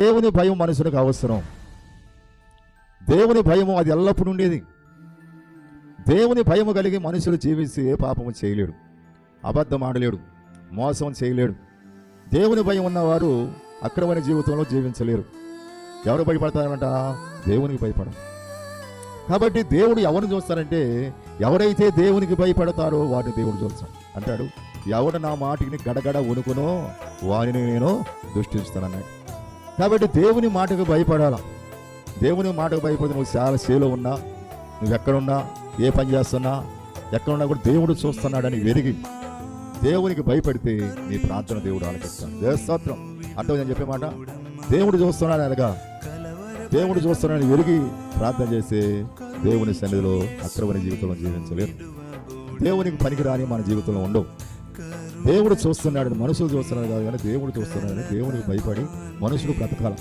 దేవుని భయం మనుషులకు అవసరం. దేవుని భయము అది ఎల్లప్పుడూ ఉండేది. దేవుని భయము కలిగి మనుషులు జీవించి ఏ పాపము చేయలేడు. అబద్ధం ఆడలేడు. మోసం చేయలేడు. దేవుని భయం ఉన్నవారు అక్రమైన జీవితంలో జీవించలేరు. ఎవరు భయపడతారంట? దేవునికి భయపడరు. కాబట్టి దేవుడు ఎవరిని చూస్తారంటే ఎవరైతే దేవునికి భయపడతారో వారిని దేవుడు చూస్తాడు. అంటాడు ఎవడు నా మాటిని గడగడ వణుకునో వారిని నేను దృష్టిస్తానన్నాడు కాబట్టి దేవుని మాటకు భయపడాలా? దేవుని మాటకు భయపడి నువ్వు చాలా సేలో ఉన్నా నువ్వు ఎక్కడున్నా ఏ పని చేస్తున్నా ఎక్కడున్నా కూడా దేవుడు చూస్తున్నాడని వెరిగి దేవునికి భయపడితే నీ ప్రార్థన దేవుడు ఆలకిస్తాడు. దేవస్తోత్రం అర్థం చెప్పే మాట? దేవుడు చూస్తున్నాడు అనగా దేవుడు చూస్తున్నాడని వెరిగి ప్రార్థన చేస్తే దేవుని సన్నిధిలో అక్రమని జీవితంలో జీవించలేరు. దేవునికి పనికిరాని మన జీవితంలో ఉండవు. దేవుడు చూస్తున్నాడని మనుషులు చూస్తున్నాడు కాదు కానీ దేవుడు చూస్తున్నాడని దేవునికి భయపడి మనుషులు బ్రతకాలి.